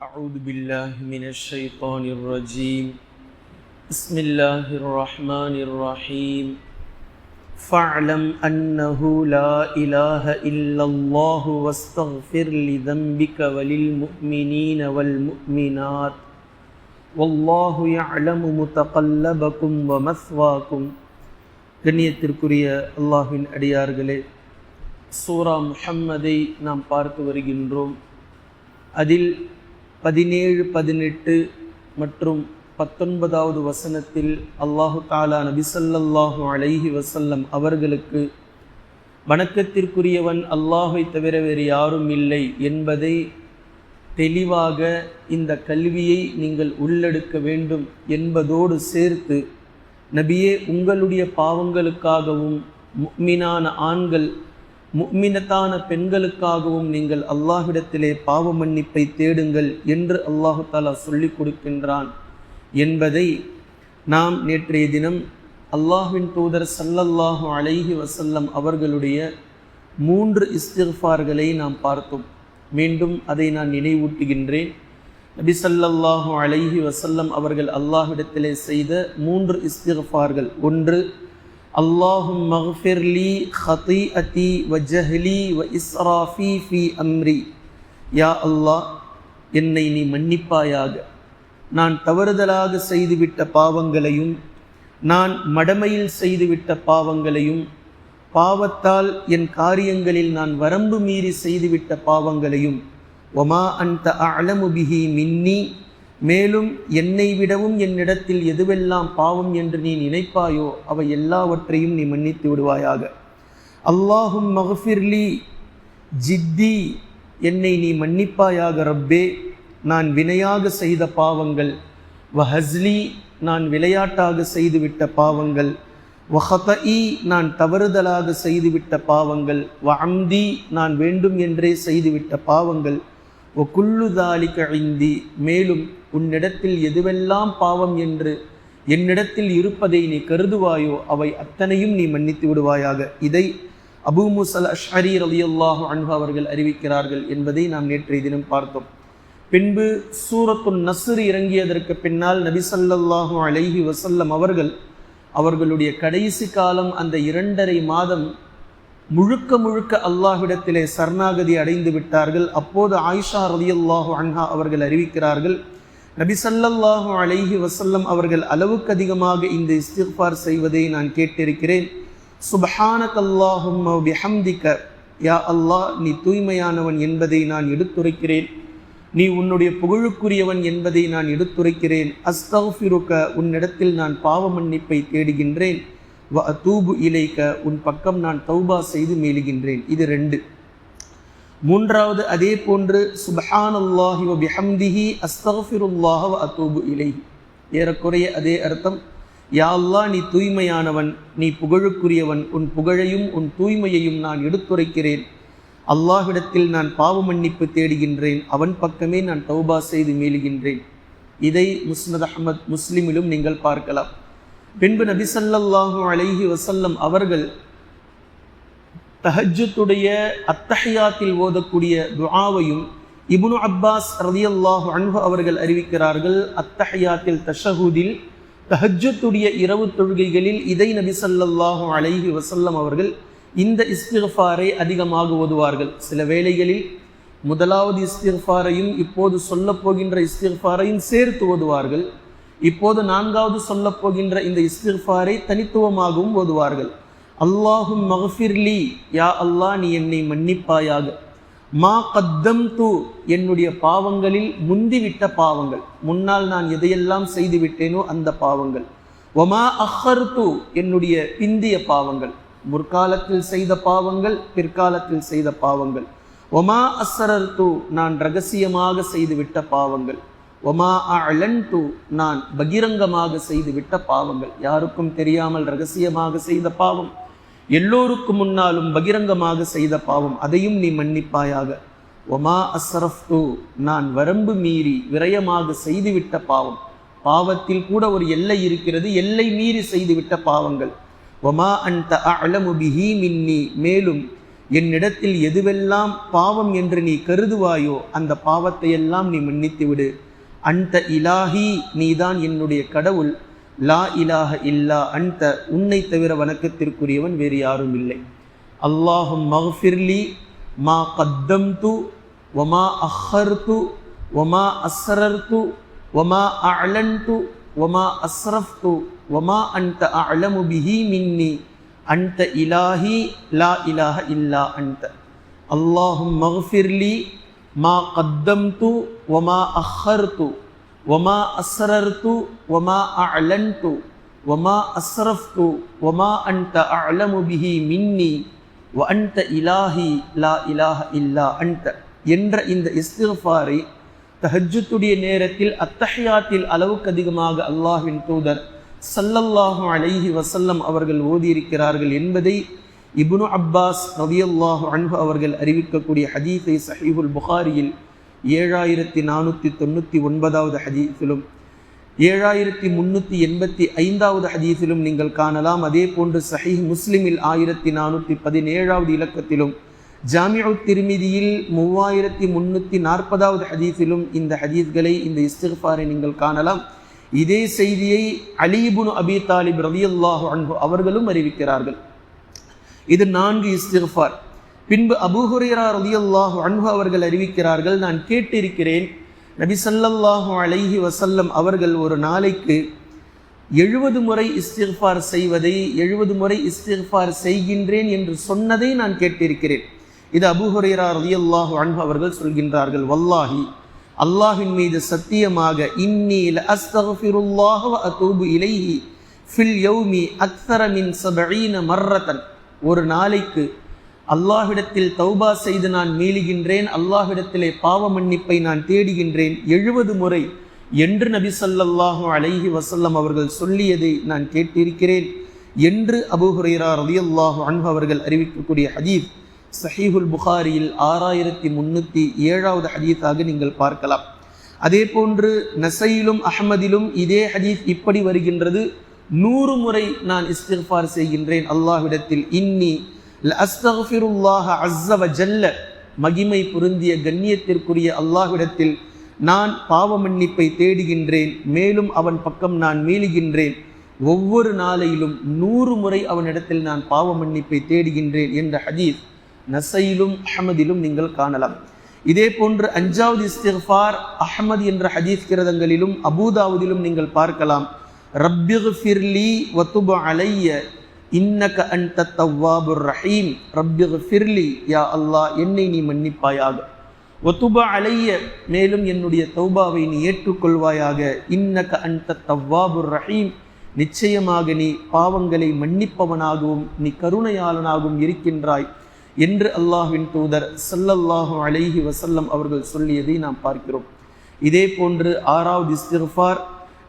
أعوذ بالله من الشيطان الرجيم بسم الله الرحمن الرحيم فاعلم أنه لا إله إلا الله واستغفر لذنبك وللمؤمنين والمؤمنات والله يعلم متقلبكم ومثواكم கண்ணியத்திற்குரிய அல்லாஹ்வின் அடியார்களே சூரா முஹம்மதை நாம் பார்த்து வருகின்றோம் அதில் பதினேழு பதினெட்டு மற்றும் பத்தொன்பதாவது வசனத்தில் அல்லாஹு தாலா நபிசல்லாஹு அலைஹி வசல்லம் அவர்களுக்கு வணக்கத்திற்குரியவன் அல்லாஹை தவிர வேறு யாரும் இல்லை என்பதை தெளிவாக இந்த கல்வியை நீங்கள் உள்ளெடுக்க வேண்டும் என்பதோடு சேர்த்து நபியே உங்களுடைய பாவங்களுக்காகவும் மீனான ஆண்கள் முக்மினத்தான பெண்களுக்காகவும் நீங்கள் அல்லாஹ்விடத்திலே பாவ மன்னிப்பை தேடுங்கள் என்று அல்லாஹு தாலா சொல்லிக் கொடுக்கின்றான் என்பதை நாம் நேற்றைய தினம் அல்லாஹின் தூதர் சல்லல்லாஹு அலைஹி வசல்லம் அவர்களுடைய மூன்று இஸ்திஃபார்களை நாம் பார்த்தோம். மீண்டும் அதை நான் நினைவூட்டுகின்றேன். நபி சல்லல்லாஹு அலைஹி வசல்லம் அவர்கள் அல்லாஹ்விடத்திலே செய்த மூன்று இஸ்திஃபார்கள் ஒன்று அல்லாஹும் மஃபிர்லி ஹதி அதி வ ஜஹ்லி வ இஸ்ராஃபி ஃபி அம்ரி யா அல்லாஹ் என்னை நீ மன்னிப்பாயாக. நான் தவறுதலாக செய்துவிட்ட பாவங்களையும் நான் மடமையில் செய்துவிட்ட பாவங்களையும் பாவத்தால் என் காரியங்களில் நான் வரம்பு மீறி செய்துவிட்ட பாவங்களையும் ஒமா அன்த அலமு மின்னி மேலும் என்னை விடவும் என்னிடத்தில் எதுவெல்லாம் பாவம் என்று நீ நினைப்பாயோ அவை எல்லாவற்றையும் நீ மன்னித்து விடுவாயாக. அல்லாஹும் மகஃபிர்லி ஜித்தி என்னை நீ மன்னிப்பாயாக ரப்பே. நான் வினையாக செய்த பாவங்கள் வஹஸ்லி நான் விளையாட்டாக செய்துவிட்ட பாவங்கள் வஹதஇ நான் தவறுதலாக செய்துவிட்ட பாவங்கள் வஅம்தி நான் வேண்டும் என்றே செய்துவிட்ட பாவங்கள் ஒ குள்ளுதாலி ஐந்தி மேலும் உன்னிடத்தில் எதுவெல்லாம் பாவம் என்று என்னிடத்தில் இருப்பதை நீ கருதுவாயோ அவை அத்தனையும் நீ மன்னித்து விடுவாயாக. இதை அபு முசல் அஷ்ஹரி ரலியல்லாஹு அன்பு அவர்கள் அறிவிக்கிறார்கள் என்பதை நாம் நேற்றைய தினம் பார்த்தோம். பின்பு சூரத்துன் நசுர் இறங்கியதற்கு பின்னால் நபி சல்லல்லாஹு அலைஹி வசல்லம் அவர்கள் அவர்களுடைய கடைசி காலம் அந்த இரண்டரை மாதம் முழுக்க முழுக்க அல்லாஹ்விடத்திலே சரணாகதி அடைந்து விட்டார்கள். அப்போது ஆயிஷா ரலியல்லாஹு அன்ஹா அவர்கள் அறிவிக்கிறார்கள் நபி சல்லல்லாஹு அலைஹி வசல்லம் அவர்கள் அளவுக்கு அதிகமாக இந்த இஸ்திஃபார் செய்வதை நான் கேட்டிருக்கிறேன். சுபஹான அல்லாஹும் யா அல்லாஹ் நீ தூய்மையானவன் என்பதை நான் எடுத்துரைக்கிறேன். நீ உன்னுடைய புகழுக்குரியவன் என்பதை நான் எடுத்துரைக்கிறேன். அஸ்தஃபிருக்க உன்னிடத்தில் நான் பாவ மன்னிப்பை தேடுகின்றேன். வ தூபு இலைக்க உன் பக்கம் நான் தௌபா செய்து மேலுகின்றேன். இது ரெண்டு. மூன்றாவது அதே போன்று சுபஹானல்லாஹி வ பிஹம்திஹி அஸ்தஃபிருல்லாஹ அத்தூபு இலை ஏறக்குறைய அதே அர்த்தம். யா அல்லாஹ் நீ தூய்மையானவன் நீ புகழுக்குரியவன் உன் புகழையும் உன் தூய்மையையும் நான் எடுத்துரைக்கிறேன். அல்லாஹ்விடத்தில் நான் பாவ மன்னிப்பு தேடுகின்றேன். அவன் பக்கமே நான் தௌபா செய்து மீளுகின்றேன் இதை முஸ்னத் அஹமத் முஸ்லிமிலும் நீங்கள் பார்க்கலாம். பின்பு நபி சல்லல்லாஹு அலைஹி வசல்லம் அவர்கள் தஹஜத்துடைய அத்தஹியாத்தில் ஓதக்கூடிய துஆவையும் இப்னு அப்பாஸ் ரதியல்லாஹு அன்பு அவர்கள் அறிவிக்கிறார்கள் அத்தஹியாத்தில் தஷஹூதில் தஹஜத்துடைய இரவு தொழுகைகளில் இதை நபி சல்லாஹு அலைஹி வசல்லம் அவர்கள் இந்த இஸ்திஃபாரை அதிகமாக ஓதுவார்கள். சில வேளைகளில் முதலாவது இஸ்திஃபாரையும் இப்போது சொல்லப்போகின்ற இஸ்திஃபாரையும் சேர்த்து ஓதுவார்கள். இப்போது நான்காவது சொல்லப்போகின்ற இந்த இஸ்திஃபாரை தனித்துவமாகவும் ஓதுவார்கள். அல்லாஹும் மகஃபிர்லி யா அல்லாஹ் நீ என்னை மன்னிப்பாயாக. மா கத்தம் தூ என்னுடைய பாவங்களில் முந்திவிட்ட பாவங்கள். முன்னால் நான் எதையெல்லாம் செய்து விட்டேனோ அந்த பாவங்கள். ஒமா அஹர் தூ என்னுடைய பிந்திய பாவங்கள். முற்காலத்தில் செய்த பாவங்கள் பிற்காலத்தில் செய்த பாவங்கள். ஒமா அசரர் தூ நான் ரகசியமாக செய்துவிட்ட பாவங்கள். ஒமா அலன் தூ நான் பகிரங்கமாக செய்துவிட்ட பாவங்கள். யாருக்கும் தெரியாமல் ரகசியமாக செய்த பாவம். எல்லோருக்கும் முன்னாலும் பகிரங்கமாக செய்த பாவம் அதையும் நீ மன்னிப்பாயாக. ஒமா அசரஃப் நான் வரம்பு மீறி விரயமாக செய்துவிட்ட பாவம். பாவத்தில் கூட ஒரு எல்லை இருக்கிறது எல்லை மீறி செய்துவிட்ட பாவங்கள். ஒமா அன்த அலமு மின்னி மேலும் என்னிடத்தில் எதுவெல்லாம் பாவம் என்று நீ கருதுவாயோ அந்த பாவத்தை எல்லாம் நீ மன்னித்து விடு அந்த இலாஹி நீதான் என்னுடைய கடவுள். லா இலாஹ இல்லா அன்த உன்னை தவிர வணக்கத்திற்குரியவன் வேறு யாரும் இல்லை. அல்லாஹும் மஃபிர்லி மா கத்தம் து ஒமா அஹர்து ஒமா அஸ்ரர்து ஒமா அலன்து ஒமா அஸ்ரஃப்து ஒமா அன்த அலமு பிஹி மின்னி அன்த இலாஹி லா இலாஹ இல்லா அன்த. அல்லாஹும் மஃபிர்லி மா கத்தம்து ஒமா அஹர்து ஒமா அஸ்ரர்து ஒமா அலன்து ஒமா அஸ்ரஃப்து ஒமா அன்ட அலமு பிஹி மின்னி வ அன்ட இலாஹி லா இலாஹ இல்லா அன்ட என்ற இந்த இஸ்திஃபாரை தஹஜுத்துடைய நேரத்தில் அத்தஹியாத்தில் அளவுக்கு அதிகமாக அல்லாஹின் தூதர் சல்லல்லாஹு அலைஹி வசல்லம் அவர்கள் ஓதியிருக்கிறார்கள் என்பதை இப்னு அப்பாஸ் ரதியல்லாஹு அன்பு அவர்கள் அறிவிக்கக்கூடிய ஹதீஃபை சஹீஹுல் புகாரியில் ஏழாயிரத்தி நானூற்றி தொண்ணூற்றி ஒன்பதாவது ஹதீஸிலும் ஏழாயிரத்தி முன்னூற்றி எண்பத்தி ஐந்தாவது ஹதீஸிலும் நீங்கள் காணலாம். அதே போன்று சஹி முஸ்லிமில் ஆயிரத்தி நானூற்றி பதினேழாவது இலக்கத்திலும் ஜாமியு திருமிதியில் மூவாயிரத்தி முன்னூற்றி நாற்பதாவது ஹதீஸிலும் இந்த ஹதீஸ்களை இந்த இஸ்திஃபாரை நீங்கள் காணலாம். இதே செய்தியை அலீபுனு அபி தாலிப் ரவியல்லாஹு அன்பு அவர்களும் அறிவிக்கிறார்கள். இது நான்கு இஸ்திஃபார் பின்பு அபூஹுரேரா ரதியுல்லாஹு அன்பு அவர்கள் அறிவிக்கிறார்கள் நான் கேட்டிருக்கிறேன் நபி சல்லல்லாஹு அலைஹி வசல்லம் அவர்கள் ஒரு நாளைக்கு எழுபது முறை இஸ்திஃபார் செய்வதை எழுபது முறை இஸ்திஃபார் செய்கின்றேன் என்று சொன்னதை நான் கேட்டிருக்கிறேன். இது அபூஹுரேரா ரதியுல்லாஹு அன்பு அவர்கள் சொல்கின்றார்கள் வல்லாஹி அல்லாஹின் மீது சத்தியமாக இன்னி அஸ்தகுல்லாஹ் அதூபு இலைஹி ஃபில் யௌமி அக்தர மின் மர்ரத்தன் ஒரு நாளைக்கு அல்லாஹ்விடத்தில் தௌபா செய்து நான் மீளுகின்றேன் அல்லாஹ்விடத்திலே பாவ மன்னிப்பை நான் தேடுகின்றேன். எழுபது முறை என்று நபி ஸல்லல்லாஹு அலைஹி வசல்லம் அவர்கள் சொல்லியதை நான் கேட்டிருக்கிறேன். என்று அபுஹுரைரா ரதியல்லாஹு அன்பு அவர்கள் அறிவிக்கக்கூடிய ஹதீஸ் சஹீஹுல் புகாரியில் ஆறாயிரத்தி முன்னூற்றி ஏழாவது ஹதீஸாக நீங்கள் பார்க்கலாம். அதே போன்று நசையிலும் அஹமதிலும் இதே ஹதீஸ் இப்படி வருகின்றது. நூறு முறை நான் இஸ்திஃபார் செய்கின்றேன். அல்லாஹ்விடத்தில் இன்னி அஸ்தஃபிருல்லாஹ அஸ்ஸவ ஜல்ல மகிமை பொருந்திய கண்ணியத்திற்குரிய அல்லாஹ்விடத்தில் நான் பாவ மன்னிப்பை தேடுகின்றேன். மேலும் அவன் பக்கம் நான் மீளுகின்றேன். ஒவ்வொரு நாளையிலும் நூறு முறை அவனிடத்தில் நான் பாவ மன்னிப்பை தேடுகின்றேன் என்ற ஹதீஸ் நசையிலும் அஹமதிலும் நீங்கள் காணலாம். இதே போன்று அஞ்சாவது இஸ்திஃபார் அஹமது என்ற ஹதீஸ் கிரதங்களிலும் அபூதாவுதிலும் நீங்கள் பார்க்கலாம். ரப்பிஃபிர்லி வத்துப அலைய இன்னக அன்த தவ்வாபுர் ரஹீம். ரப்பிகு ஃபிர்லி யா அல்லாஹ் என்னை நீ மன்னிப்பாயாக. ஒத்துபா அலைய மேலும் என்னுடைய தௌபாவை நீ ஏற்றுக்கொள்வாயாக. இன்னக அன்த தவ்வாபுர் ரஹீம். நிச்சயமாக நீ பாவங்களை மன்னிப்பவனாகவும் நீ கருணையாளனாகவும் இருக்கின்றாய் என்று அல்லாஹ்வின் தூதர் சல்லல்லாஹு அலைஹி வசல்லம் அவர்கள் சொல்லியதை நாம் பார்க்கிறோம். இதே போன்று ஆறாவது இஸ்திஃபார்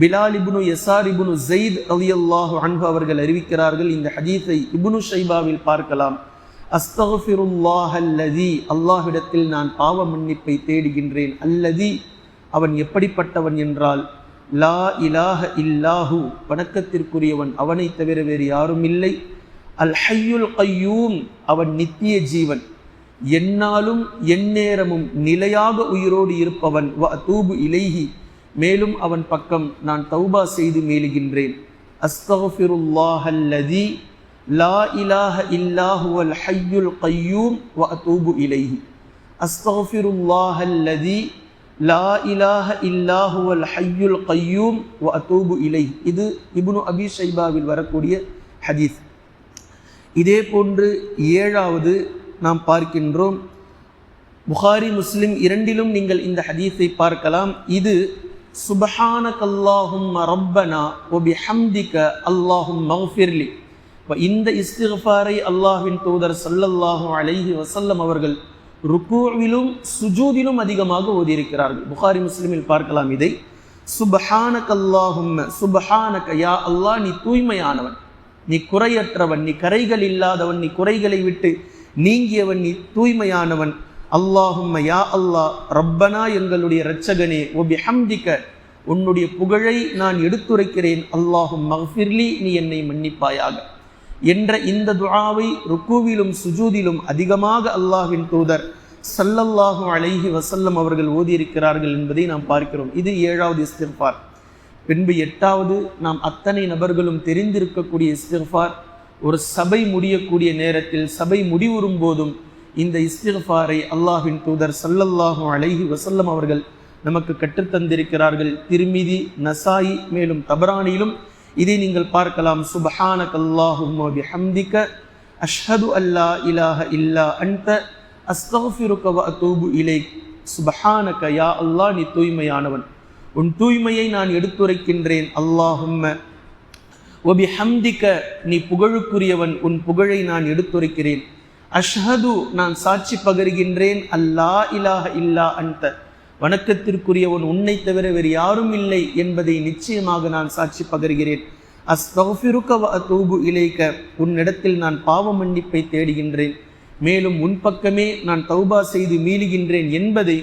பிலால் இபுனு எஸ்ஆர் இபுனு ஜெயித் அலி அல்லாஹு அன்பு அவர்கள் அறிவிக்கிறார்கள். இந்த ஹதீஸை இபுனு ஷைபாவில் பார்க்கலாம். அஸ்தகுஃபிருல்லாஹ் அல்லதி அல்லாஹ்விடத்தில் நான் பாவ மன்னிப்பை தேடுகின்றேன். அல்லதி அவன் எப்படிப்பட்டவன் என்றால் லா இலாஹ இல்லாஹு வணக்கத்திற்குரியவன் அவனை தவிர வேறு யாரும் இல்லை. அல் ஹையுல் கையூம் அவன் நித்திய ஜீவன். என்னாலும் எந்நேரமும் நிலையாக உயிரோடு இருப்பவன். வ தூபு இலைஹி மேலும் அவன் பக்கம் நான் தௌபா செய்து மேலுகின்றேன். அஸ்தகுஃபிருல்லாஹல்லதி லா இலாஹ இல்லாஹுவல் ஹையுல் கையூம் வ அத்தூபு இலைஹி. அஸ்தகுஃபிருல்லாஹல்லதி லா இலாஹ இல்லாஹுவல் ஹையுல் கையூம் வ அத்தூபு இலை இது இப்னு அபி ஷைபாவில் வரக்கூடிய ஹதீஸ். இதே போன்று ஏழாவது நாம் பார்க்கின்றோம். புகாரி முஸ்லிம் இரண்டிலும் நீங்கள் இந்த ஹதீஸை பார்க்கலாம். இது சுபஹானக் அல்லாஹும் ரப்பனா ஒபி ஹம்திக்க அல்லாஹும் மஃபிர்லி. இப்போ இந்த இஸ்திஃபாரை அல்லாஹின் தூதர் சல்லல்லாஹு அலைஹி வசல்லம் அவர்கள் ருக்குவிலும் சுஜூதிலும் அதிகமாக ஓதியிருக்கிறார்கள். புகாரி முஸ்லிமில் பார்க்கலாம் இதை. சுபஹானக் அல்லாஹும் சுபஹானக யா அல்லாஹ் நீ தூய்மையானவன். நீ குறையற்றவன் நீ கரைகள் இல்லாதவன் நீ குறைகளை விட்டு நீங்கியவன் நீ தூய்மையானவன். அல்லாஹும் யா அல்லாஹ் ரப்பனா எங்களுடைய இரட்சகனே ஒபி ஹம்திக்க உன்னுடைய புகழை நான் எடுத்துரைக்கிறேன். அல்லாஹும் மஃபிர்லி நீ என்னை மன்னிப்பாயாக. என்ற இந்த துஆவை ருக்குவிலும் சுஜூதிலும் அதிகமாக அல்லாஹின் தூதர் சல்லல்லாஹு அலைஹி வசல்லம் அவர்கள் ஓதியிருக்கிறார்கள் என்பதை நாம் பார்க்கிறோம். இது ஏழாவது இஸ்திர்பார் பின்பு எட்டாவது நாம் அத்தனை நபர்களும் தெரிந்திருக்கக்கூடிய இஸ்திர்பார் ஒரு சபை முடியக்கூடிய நேரத்தில் சபை முடிவுறும் போதும் இந்த இஸ்திஃபாரை அல்லாஹின் தூதர் சல்லல்லாஹு அலைஹி வசல்லம் அவர்கள் நமக்கு கற்றுத்தந்திருக்கிறார்கள். திருமிதி நசாயி மேலும் தபரானிலும் இதை நீங்கள் பார்க்கலாம். சுபஹான அல்லாஹும்ம ஹம்திக்க அஷ்ஹது அல்லா இலாஹ இல்லா அன்த அஸ்தஃபிருக்க வ அத்தூபு இலைக். சுபஹானக யா அல்லாஹ் நீ தூய்மையானவன். உன் தூய்மையை நான் எடுத்துரைக்கின்றேன். அல்லாஹும்ம ஒபி ஹம்திக்க நீ புகழுக்குரியவன். உன் புகழை நான் எடுத்துரைக்கிறேன். அஷ்ஹது நான் சாட்சி பகர்கின்றேன். அல்லா இலாஹ இல்லா அந்த வணக்கத்திற்குரியவன் உன்னை தவிர வேறு யாரும் இல்லை என்பதை நிச்சயமாக நான் சாட்சி பகர்கிறேன். அஸ்தஃபிருக்க வ அத்தூபு இலைக்க உன்னிடத்தில் நான் பாவ மன்னிப்பை தேடுகின்றேன். மேலும் உன் பக்கமே நான் தௌபா செய்து மீளுகின்றேன் என்பதை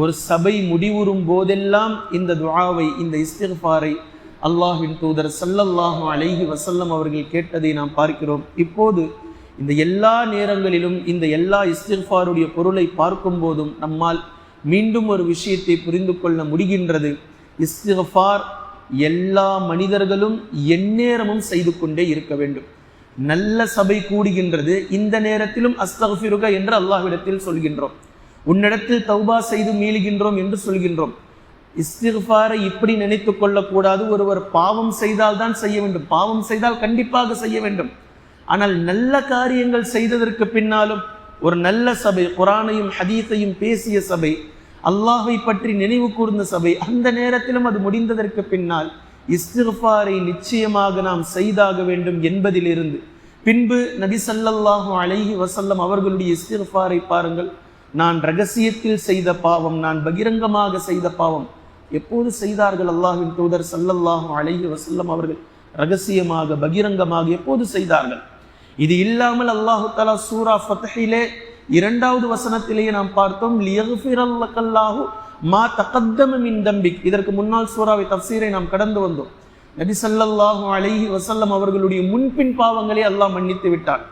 ஒரு சபை முடிவுறும் போதெல்லாம் இந்த துவாவை இந்த இஸ்திஃபாரை அல்லாஹின் தூதர் சல்லல்லாஹு அலைஹி வசல்லம் அவர்கள் கேட்டதை நாம் பார்க்கிறோம். இப்போது இந்த எல்லா நேரங்களிலும் இந்த எல்லா இஸ்திஃபாருடைய பொருளை பார்க்கும் போதும் நம்மால் மீண்டும் ஒரு விஷயத்தை புரிந்து கொள்ள முடிகின்றது. இஸ்திஃபார் எல்லா மனிதர்களும் எந்நேரமும் செய்து கொண்டே இருக்க வேண்டும். நல்ல சபை கூடுகின்றது. இந்த நேரத்திலும் அஸ்தஃபிருக என்று அல்லாஹ்விடத்தில் சொல்கின்றோம். உன்னிடத்தில் தௌபா செய்து மீளுகின்றோம் என்று சொல்கின்றோம். இஸ்திஃபாரை இப்படி நினைத்து கொள்ளக்கூடாது. ஒருவர் பாவம் செய்தால் தான் செய்ய வேண்டும். பாவம் செய்தால் கண்டிப்பாக செய்ய வேண்டும். ஆனால் நல்ல காரியங்கள் செய்ததற்கு பின்னாலும் ஒரு நல்ல சபை குரானையும் ஹதீஸையும் பேசிய சபை அல்லாஹை பற்றி நினைவு கூர்ந்த சபை அந்த நேரத்திலும் அது முடிந்ததற்கு பின்னால் இஸ்திஃபாரை நிச்சயமாக நாம் செய்தாக வேண்டும் என்பதிலிருந்து. பின்பு நபி சல்லல்லாஹு அலைஹி வசல்லம் அவர்களுடைய இஸ்திஃபாரை பாருங்கள். நான் ரகசியத்தில் செய்த பாவம் நான் பகிரங்கமாக செய்த பாவம் எப்போது செய்தார்கள் அல்லாஹின் தூதர் சல்லல்லாஹு அலைஹி வசல்லம் அவர்கள்? ரகசியமாக பகிரங்கமாக எப்போது செய்தார்கள்? இது இல்லாமல் அல்லாஹு தலா சூரா ஃபத்ஹிலே இரண்டாவது வசனத்திலேயே நாம் பார்த்தோம் லியகுஃபிரல்லாஹு மா தகத்தம மின் தம்பிக். இதற்கு முன்னால் சூறாவை தப்சீரை நாம் கடந்து வந்தோம். நபி ஸல்லல்லாஹு அலைஹி வசல்லம் அவர்களுடைய முன்பின் பாவங்களை அல்லாஹ் மன்னித்து விட்டான்.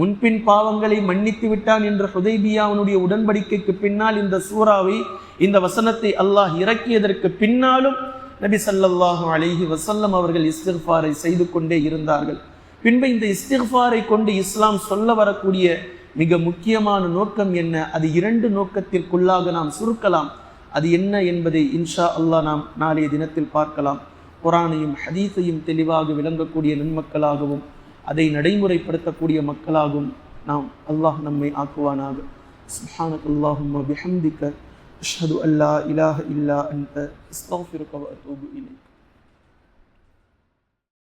முன்பின் பாவங்களை மன்னித்து விட்டான் என்ற ஹுதைபியாவுடைய உடன்படிக்கைக்கு பின்னால் இந்த சூறாவை இந்த வசனத்தை அல்லாஹ் இறக்கியதற்கு பின்னாலும் நபி ஸல்லல்லாஹு அலைஹி வசல்லம் அவர்கள் இஸ்திஃபாரை செய்து கொண்டே இருந்தார்கள். பின்பு இந்த இஸ்திஃபாரை கொண்டு இஸ்லாம் சொல்ல வரக்கூடிய மிக முக்கியமான நோக்கம் என்ன? அது இரண்டு நோக்கத்திற்குள்ளாக நாம் சுருக்கலாம். அது என்ன என்பதை இன்ஷா அல்லாஹ் நாம் நாளைய தினத்தில் பார்க்கலாம். குரானையும் ஹதீஸையும் தெளிவாக விளங்கக்கூடிய நன்மக்களாகவும் அதை நடைமுறைப்படுத்தக்கூடிய மக்களாகவும் நாம் அல்லாஹ் நம்மை ஆக்குவானாக. سبحانك اللهم وبحمدك அஷ்ஹது அல்லா لا இல்லா அன்த அஸ்தக்ஃபிருக வ அத்தூபு இலைக்.